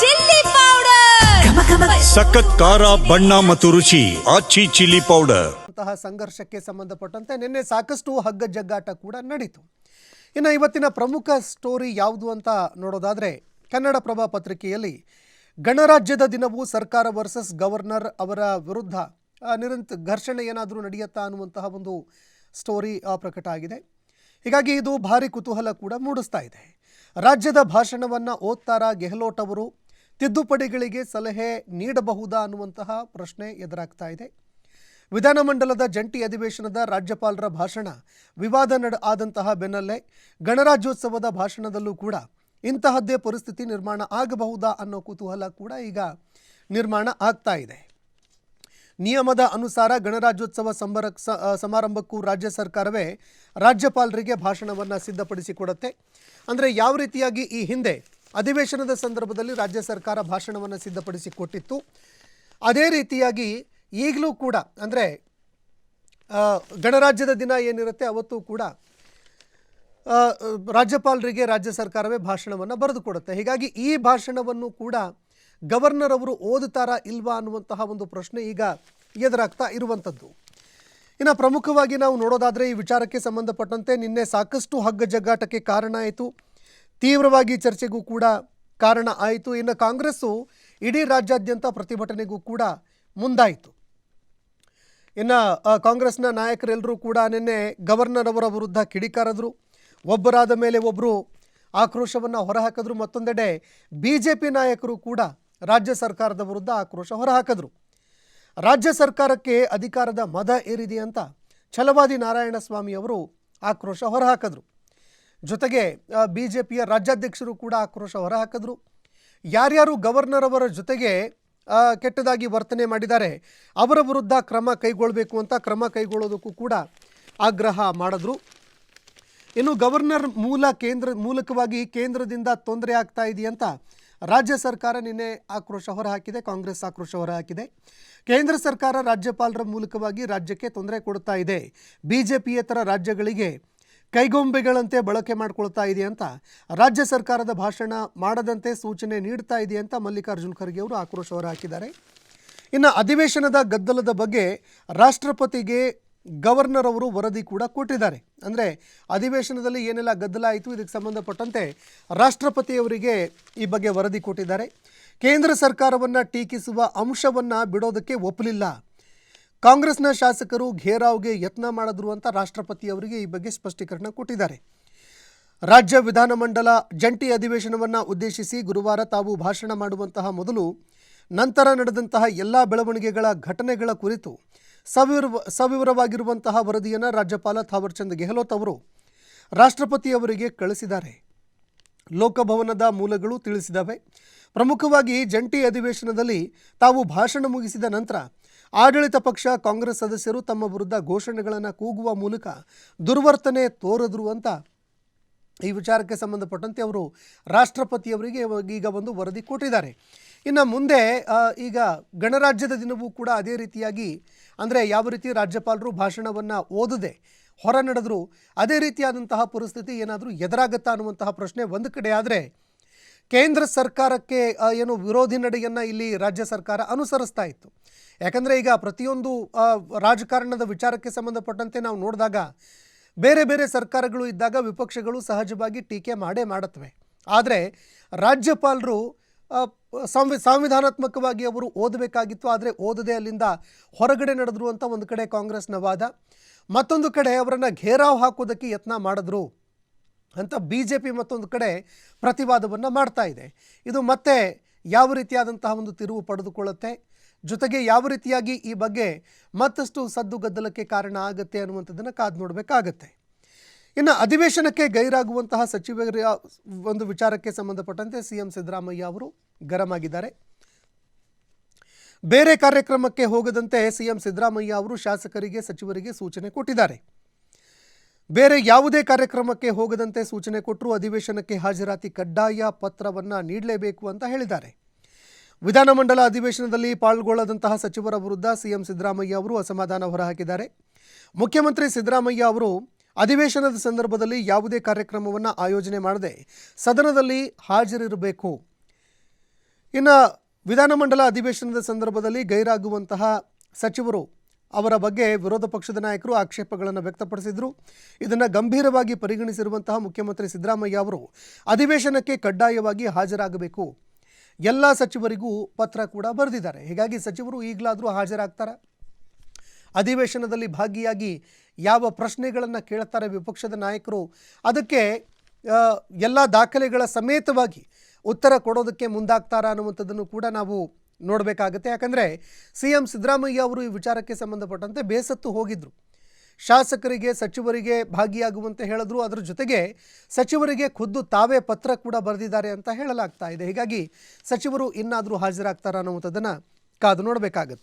Chilli powder. ಸಖತ್ ಖಾರ ಬಣ್ಣ ಮತ್ತು ರುಚಿ ಆಚಿ ಚಿಲ್ಲಿ ಪೌಡರ್. ಅಂತಹ ಸಂಘರ್ಷಕ್ಕೆ ಸಂಬಂಧಪಟ್ಟಂತೆ ನಿನ್ನೆ ಸಾಕಷ್ಟು ಹಗ್ಗ ಜಗ್ಗಾಟ ಕೂಡ ನಡೀತು. ಇನ್ನು ಇವತ್ತಿನ ಪ್ರಮುಖ ಸ್ಟೋರಿ ಯಾವುದು ಅಂತ ನೋಡೋದಾದರೆ ಕನ್ನಡಪ್ರಭ ಪತ್ರಿಕೆಯಲ್ಲಿ ಗಣರಾಜ್ಯದ ದಿನವೂ ಸರ್ಕಾರ ವರ್ಸಸ್ ಗವರ್ನರ್ ಅವರ ವಿರುದ್ಧ ಆ, ನಿರಂತ ಘರ್ಷಣೆ ಏನಾದರೂ ನಡೆಯುತ್ತಾ ಅನ್ನುವಂತಹ ಒಂದು ಸ್ಟೋರಿ ಆ, ಪ್ರಕಟ ಆಗಿದೆ. ಹೀಗಾಗಿ ಇದು ಭಾರಿ ಕುತೂಹಲ ಕೂಡ ಮೂಡಿಸ್ತಾ ಇದೆ. ರಾಜ್ಯದ ಭಾಷಣವನ್ನು ಓದ್ತಾರಾ ಗೆಹ್ಲೋಟ್ ಅವರು ತಿದ್ದುಪಡಿಗಳಿಗೆ ಸಲಹೆ ನೀಡಬಹುದಾ ಅನ್ನುವಂತಹ ಪ್ರಶ್ನೆ ಎದುರಾಗ್ತಾ ಇದೆ. ವಿಧಾನಮಂಡಲದ ಜಂಟಿ ಅಧಿವೇಶನದ ರಾಜ್ಯಪಾಲರ ಭಾಷಣ ವಿವಾದ ನಡ, ಆದಂತಹ ಬೆನ್ನಲ್ಲೇ ಗಣರಾಜ್ಯೋತ್ಸವದ ಭಾಷಣದಲ್ಲೂ ಕೂಡ ಇಂತಹದ್ದೇ ಪರಿಸ್ಥಿತಿ ನಿರ್ಮಾಣ ಆಗಬಹುದಾ ಅನ್ನೋ ಕುತೂಹಲ ಕೂಡ ಈಗ ನಿರ್ಮಾಣ ಆಗ್ತಾ ಇದೆ. ನಿಯಮದ ಅನುಸಾರ ಗಣರಾಜ್ಯೋತ್ಸವ ಸಂಬರ ಸಮಾರಂಭಕ್ಕೂ ರಾಜ್ಯ ಸರ್ಕಾರವೇ ರಾಜ್ಯಪಾಲರಿಗೆ ಭಾಷಣವನ್ನು ಸಿದ್ಧಪಡಿಸಿಕೊಡುತ್ತೆ. ಅಂದರೆ ಯಾವ ರೀತಿಯಾಗಿ ಈ ಹಿಂದೆ ಅಧಿವೇಶನದ ಸಂದರ್ಭದಲ್ಲಿ ರಾಜ್ಯ ಸರ್ಕಾರ ಭಾಷಣವನ್ನು ಸಿದ್ಧಪಡಿಸಿಕೊಟ್ಟಿತ್ತು. ಅದೇ ರೀತಿಯಾಗಿ ಈಗಲೂ ಕೂಡ ಅಂದರೆ ಗಣರಾಜ್ಯದ ದಿನ ಏನಿರುತ್ತೆ ಅವತ್ತು ಕೂಡ ರಾಜ್ಯಪಾಲರಿಗೆ ರಾಜ್ಯ ಸರ್ಕಾರವೇ ಭಾಷಣವನ್ನು ಬರೆದುಕೊಡುತ್ತೆ. ಹೀಗಾಗಿ ಈ ಭಾಷಣವನ್ನು ಕೂಡ ಗವರ್ನರ್ ಅವರು ಓದುತ್ತಾರಾ ಇಲ್ವಾ ಅನ್ನುವಂತಹ ಒಂದು ಪ್ರಶ್ನೆ ಈಗ ಎದುರಾಗ್ತಾ ಇರುವಂಥದ್ದು. ಇನ್ನು ಪ್ರಮುಖವಾಗಿ ನಾವು ನೋಡೋದಾದರೆ ಈ ವಿಚಾರಕ್ಕೆ ಸಂಬಂಧಪಟ್ಟಂತೆ ನಿನ್ನೆ ಸಾಕಷ್ಟು ಹಗ್ಗ ಜಗ್ಗಾಟಕ್ಕೆ ಕಾರಣ ಆಯಿತು. ತೀವ್ರವಾಗಿ ಚರ್ಚೆಗೂ ಕೂಡ ಕಾರಣ ಆಯಿತು. ಇನ್ನು ಕಾಂಗ್ರೆಸ್ಸು ಇಡೀ ರಾಜ್ಯಾದ್ಯಂತ ಪ್ರತಿಭಟನೆಗೂ ಕೂಡ ಮುಂದಾಯಿತು. ಇನ್ನು ಕಾಂಗ್ರೆಸ್ನ ನಾಯಕರೆಲ್ಲರೂ ಕೂಡ ನಿನ್ನೆ ಗವರ್ನರ್ ಅವರ ವಿರುದ್ಧ ಕಿಡಿಕಾರದ್ರು. ಒಬ್ಬರಾದ ಮೇಲೆ ಒಬ್ಬರು ಆಕ್ರೋಶವನ್ನು ಹೊರಹಾಕಿದ್ರು. ಮತ್ತೊಂದೆಡೆ ಬಿ ಜೆ ಪಿ ನಾಯಕರು ಕೂಡ ರಾಜ್ಯ ಸರ್ಕಾರದ ವಿರುದ್ಧ ಆಕ್ರೋಶ ಹೊರಹಾಕಿದ್ರು. ರಾಜ್ಯ ಸರ್ಕಾರಕ್ಕೆ ಅಧಿಕಾರದ ಮದ ಏರಿದೆ ಅಂತ ಛಲವಾದಿ ನಾರಾಯಣಸ್ವಾಮಿ ಅವರು ಆಕ್ರೋಶ ಹೊರಹಾಕಿದ್ರು. ಜೊತೆಗೆ ಬಿ ಜೆ ಪಿಯ ರಾಜ್ಯಾಧ್ಯಕ್ಷರು ಕೂಡ ಆಕ್ರೋಶ ಹೊರಹಾಕಿದ್ರು. ಯಾರ್ಯಾರು ಗವರ್ನರ್ ಅವರ ಜೊತೆಗೆ ಕೆಟ್ಟದಾಗಿ ವರ್ತನೆ ಮಾಡಿದ್ದಾರೆ, ಅವರ ವಿರುದ್ಧ ಕ್ರಮ ಕೈಗೊಳ್ಳಬೇಕು ಅಂತ ಕ್ರಮ ಕೈಗೊಳ್ಳೋದಕ್ಕೂ ಕೂಡ ಆಗ್ರಹ ಮಾಡಿದ್ರು. ಇನ್ನು ಗವರ್ನರ್ ಮೂಲ ಕೇಂದ್ರ, ಮೂಲಕವಾಗಿ ಕೇಂದ್ರದಿಂದ ತೊಂದರೆ ಆಗ್ತಾ ಇದೆಯಂತ ರಾಜ್ಯ ಸರ್ಕಾರ ನಿನ್ನೆ ಆಕ್ರೋಶ ಹೊರಹಾಕಿದೆ, ಕಾಂಗ್ರೆಸ್ ಆಕ್ರೋಶ ಹೊರಹಾಕಿದೆ. ಕೇಂದ್ರ ಸರ್ಕಾರ ರಾಜ್ಯಪಾಲರ ಮೂಲಕವಾಗಿ ರಾಜ್ಯಕ್ಕೆ ತೊಂದರೆ ಕೊಡ್ತಾ ಇದೆ. ಬಿಜೆಪಿಯೇತರ ರಾಜ್ಯಗಳಿಗೆ ಕೈಗೊಂಬೆಗಳಂತೆ ಬಳಕೆ ಮಾಡ್ಕೊಳ್ತಾ ಇದೆ ಅಂತ, ರಾಜ್ಯ ಸರ್ಕಾರದ ಭಾಷಣ ಮಾಡದಂತೆ ಸೂಚನೆ ನೀಡ್ತಾ ಇದೆ ಅಂತ ಮಲ್ಲಿಕಾರ್ಜುನ್ ಖರ್ಗೆ ಅವರು ಆಕ್ರೋಶ ಹೊರಹಾಕಿದ್ದಾರೆ. ಇನ್ನು ಅಧಿವೇಶನದ ಗದ್ದಲದ ಬಗ್ಗೆ ರಾಷ್ಟ್ರಪತಿಗೆ ಗವರ್ನರ್ ಅವರು ವರದಿ ಕೂಡ ಕೊಟ್ಟಿದ್ದಾರೆ. ಅಂದರೆ ಅಧಿವೇಶನದಲ್ಲಿ ಏನೆಲ್ಲ ಗದ್ದಲ ಆಯಿತು ಇದಕ್ಕೆ ಸಂಬಂಧಪಟ್ಟಂತೆ ರಾಷ್ಟ್ರಪತಿಯವರಿಗೆ ಈ ಬಗ್ಗೆ ವರದಿ ಕೊಟ್ಟಿದ್ದಾರೆ. ಕೇಂದ್ರ ಸರ್ಕಾರವನ್ನು ಟೀಕಿಸುವ ಅಂಶವನ್ನು ಬಿಡೋದಕ್ಕೆ ಒಪ್ಪಲಿಲ್ಲ. ಕಾಂಗ್ರೆಸ್ನ ಶಾಸಕರು ಘೇರಾವ್ಗೆ ಯತ್ನ ಮಾಡಿದ್ರು ಅಂತ ರಾಷ್ಟ್ರಪತಿ ಅವರಿಗೆ ಈ ಬಗ್ಗೆ ಸ್ಪಷ್ಟೀಕರಣ ಕೊಟ್ಟಿದ್ದಾರೆ. ರಾಜ್ಯ ವಿಧಾನಮಂಡಲ ಜಂಟಿ ಅಧಿವೇಶನವನ್ನು ಉದ್ದೇಶಿಸಿ ಗುರುವಾರ ತಾವು ಭಾಷಣ ಮಾಡುವಂತಹ ಮೊದಲು ನಂತರ ನಡೆದಂತಹ ಎಲ್ಲ ಬೆಳವಣಿಗೆಗಳ ಘಟನೆಗಳ ಕುರಿತು ಸವಿವರ, ಸವಿವರವಾಗಿರುವಂತಹ ವರದಿಯನ್ನು ರಾಜ್ಯಪಾಲ ಥಾವರ್ಚಂದ್ ಗೆಹ್ಲೋತ್ ಅವರು ರಾಷ್ಟ್ರಪತಿಯವರಿಗೆ ಕಳಿಸಿದ್ದಾರೆ. ಲೋಕಭವನದ ಮೂಲಗಳು ತಿಳಿಸಿದವೆ ಪ್ರಮುಖವಾಗಿ ಜಂಟಿ ಅಧಿವೇಶನದಲ್ಲಿ ತಾವು ಭಾಷಣ ಮುಗಿಸಿದ ನಂತರ ಆಡಳಿತ ಪಕ್ಷ, ಕಾಂಗ್ರೆಸ್ ಸದಸ್ಯರು ತಮ್ಮ ವಿರುದ್ಧ ಘೋಷಣೆಗಳನ್ನು ಕೂಗುವ ಮೂಲಕ ದುರ್ವರ್ತನೆ ತೋರಿದ್ರು ಅಂತ ಈ ವಿಚಾರಕ್ಕೆ ಸಂಬಂಧಪಟ್ಟಂತೆ ಅವರು ರಾಷ್ಟ್ರಪತಿಯವರಿಗೆ ಈಗ ಒಂದು ವರದಿ ಕೊಟ್ಟಿದ್ದಾರೆ. ಇನ್ನು ಮುಂದೆ ಈಗ ಗಣರಾಜ್ಯದ ದಿನವೂ ಕೂಡ ಅದೇ ರೀತಿಯಾಗಿ, ಅಂದರೆ ಯಾವ ರೀತಿ ರಾಜ್ಯಪಾಲರು ಭಾಷಣವನ್ನು ಓದದೆ ಹೊರ ನಡೆದ್ರು, ಅದೇ ರೀತಿಯಾದಂತಹ ಪರಿಸ್ಥಿತಿ ಏನಾದರೂ ಎದುರಾಗತ್ತಾ ಅನ್ನುವಂತಹ ಪ್ರಶ್ನೆ ಒಂದು ಕಡೆ ಆದರೆ, ಕೇಂದ್ರ ಸರ್ಕಾರಕ್ಕೆ ಏನು ವಿರೋಧಿ ನಡೆಯನ್ನು ಇಲ್ಲಿ ರಾಜ್ಯ ಸರ್ಕಾರ ಅನುಸರಿಸ್ತಾ ಇತ್ತು. ಯಾಕಂದರೆ ಈಗ ಪ್ರತಿಯೊಂದು ರಾಜಕಾರಣದ ವಿಚಾರಕ್ಕೆ ಸಂಬಂಧಪಟ್ಟಂತೆ ನಾವು ನೋಡಿದಾಗ, ಬೇರೆ ಬೇರೆ ಸರ್ಕಾರಗಳು ಇದ್ದಾಗ ವಿಪಕ್ಷಗಳು ಸಹಜವಾಗಿ ಟೀಕೆ ಮಾಡೇ ಮಾಡುತ್ತವೆ ಆದರೆ, ರಾಜ್ಯಪಾಲರು ಸಂವಿ, ಸಾಂವಿಧಾನಾತ್ಮಕವಾಗಿ ಅವರು ಓದಬೇಕಾಗಿತ್ತು, ಆದರೆ ಓದದೆ ಅಲ್ಲಿಂದ ಹೊರಗಡೆ ನಡೆದ್ರು ಅಂತ ಒಂದು ಕಡೆ ಕಾಂಗ್ರೆಸ್ನ ವಾದ. ಮತ್ತೊಂದು ಕಡೆ ಅವರನ್ನು ಘೇರಾವ್ ಹಾಕೋದಕ್ಕೆ ಯತ್ನ ಮಾಡಿದ್ರು ಅಂತ ಬಿ ಜೆ ಪಿ ಮತ್ತೊಂದು ಕಡೆ ಪ್ರತಿವಾದವನ್ನು ಮಾಡ್ತಾ ಇದೆ. ಇದು ಮತ್ತೆ ಯಾವ ರೀತಿಯಾದಂತಹ ಒಂದು ತಿರುವು ಪಡೆದುಕೊಳ್ಳುತ್ತೆ? ಜೊತೆಗೆ ಯಾವ ರೀತಿಯಾಗಿ ಈ ಬಗ್ಗೆ ಮತ್ತಷ್ಟು ಸದ್ದು ಗದ್ದಲಕ್ಕೆ ಕಾರಣ ಆಗುತ್ತೆ ಅನ್ನುವಂಥದ್ದನ್ನು ಕಾದು ನೋಡಬೇಕಾಗತ್ತೆ. ಇನ್ನು ಅಧಿವೇಶನಕ್ಕೆ ಗೈರಾಗುವಂತಹ ಸಚಿವರ ಒಂದು ವಿಚಾರಕ್ಕೆ ಸಂಬಂಧಪಟ್ಟಂತೆ ಸಿಎಂ ಸಿದ್ದರಾಮಯ್ಯ ಅವರು ಗರಂ ಆಗಿದ್ದಾರೆ ಬೇರೆ ಕಾರ್ಯಕ್ರಮಕ್ಕೆ ಹೋಗದಂತೆ ಸಿಎಂ ಸಿದ್ದರಾಮಯ್ಯ ಅವರು ಶಾಸಕರಿಗೆ, ಸಚಿವರಿಗೆ ಸೂಚನೆ ಕೊಟ್ಟಿದ್ದಾರೆ. ಬೇರೆ ಯಾವುದೇ ಕಾರ್ಯಕ್ರಮಕ್ಕೆ ಹೋಗದಂತೆ ಸೂಚನೆ ಕೊಟ್ಟರು ಅಧಿವೇಶನಕ್ಕೆ ಹಾಜರಾತಿ ಕಡ್ಡಾಯ ಪತ್ರವನ್ನು ನೀಡಲೇಬೇಕು ಅಂತ ಹೇಳಿದ್ದಾರೆ. ವಿಧಾನಮಂಡಲ ಅಧಿವೇಶನದಲ್ಲಿ ಪಾಲ್ಗೊಳ್ಳದಂತಹ ಸಚಿವರ ವಿರುದ್ಧ ಸಿಎಂ ಸಿದ್ದರಾಮಯ್ಯ ಅವರು ಅಸಮಾಧಾನ ಹೊರಹಾಕಿದ್ದಾರೆ. ಮುಖ್ಯಮಂತ್ರಿ ಸಿದ್ದರಾಮಯ್ಯ ಅವರು ಅಧಿವೇಶನದ ಸಂದರ್ಭದಲ್ಲಿ ಯಾವುದೇ ಕಾರ್ಯಕ್ರಮವನ್ನು ಆಯೋಜನೆ ಮಾಡದೆ ಸದನದಲ್ಲಿ ಹಾಜರಿರಬೇಕು. ಇನ್ನು ವಿಧಾನಮಂಡಲ ಅಧಿವೇಶನದ ಸಂದರ್ಭದಲ್ಲಿ ಗೈರಾಗುವಂತಹ ಸಚಿವರು ಅವರ ಬಗ್ಗೆ ವಿರೋಧ ಪಕ್ಷದ ನಾಯಕರು ಆಕ್ಷೇಪಗಳನ್ನು ವ್ಯಕ್ತಪಡಿಸಿದರು. ಇದನ್ನು ಗಂಭೀರವಾಗಿ ಪರಿಗಣಿಸಿರುವಂತಹ ಮುಖ್ಯಮಂತ್ರಿ ಸಿದ್ದರಾಮಯ್ಯ ಅವರು ಅಧಿವೇಶನಕ್ಕೆ ಕಡ್ಡಾಯವಾಗಿ ಹಾಜರಾಗಬೇಕು. ಎಲ್ಲ ಸಚಿವರಿಗೂ ಪತ್ರ ಕೂಡ ಬರೆದಿದ್ದಾರೆ. ಹೀಗಾಗಿ ಸಚಿವರು ಈಗಲಾದರೂ ಹಾಜರಾಗ್ತಾರೆ? ಅಧಿವೇಶನದಲ್ಲಿ ಭಾಗಿಯಾಗಿ ಯಾವ ಪ್ರಶ್ನೆಗಳನ್ನು ಕೇಳ್ತಾರೆ ವಿಪಕ್ಷದ ನಾಯಕರು, ಅದಕ್ಕೆ ಎಲ್ಲ ದಾಖಲೆಗಳ ಸಮೇತವಾಗಿ ಉತ್ತರ ಕೊಡೋದಕ್ಕೆ ಮುಂದಾಗ್ತಾರಾ ಅನ್ನುವಂಥದ್ದನ್ನು ಕೂಡ ನಾವು ನೋಡಬೇಕಾಗುತ್ತೆ. ಯಾಕಂದರೆ ಸಿ ಎಂ ಸಿದ್ದರಾಮಯ್ಯ ಅವರು ಈ ವಿಚಾರಕ್ಕೆ ಸಂಬಂಧಪಟ್ಟಂತೆ ಬೇಸತ್ತು ಹೋಗಿದ್ದರು ಶಾಸಕರಿಗೆ, ಸಚಿವರಿಗೆ ಭಾಗಿಯಾಗುವಂತೆ ಹೇಳಿದ್ರು. ಅದರ ಜೊತೆಗೆ ಸಚಿವರಿಗೆ ಖುದ್ದು ತಾವೇ ಪತ್ರ ಕೂಡ ಬರೆದಿದ್ದಾರೆ ಅಂತ ಹೇಳಲಾಗ್ತಾ ಇದೆ. ಹೀಗಾಗಿ ಸಚಿವರು ಇನ್ನಾದರೂ ಹಾಜರಾಗ್ತಾರ ಅನ್ನುವಂಥದ್ದನ್ನು ಕಾದು ನೋಡಬೇಕಾಗುತ್ತೆ.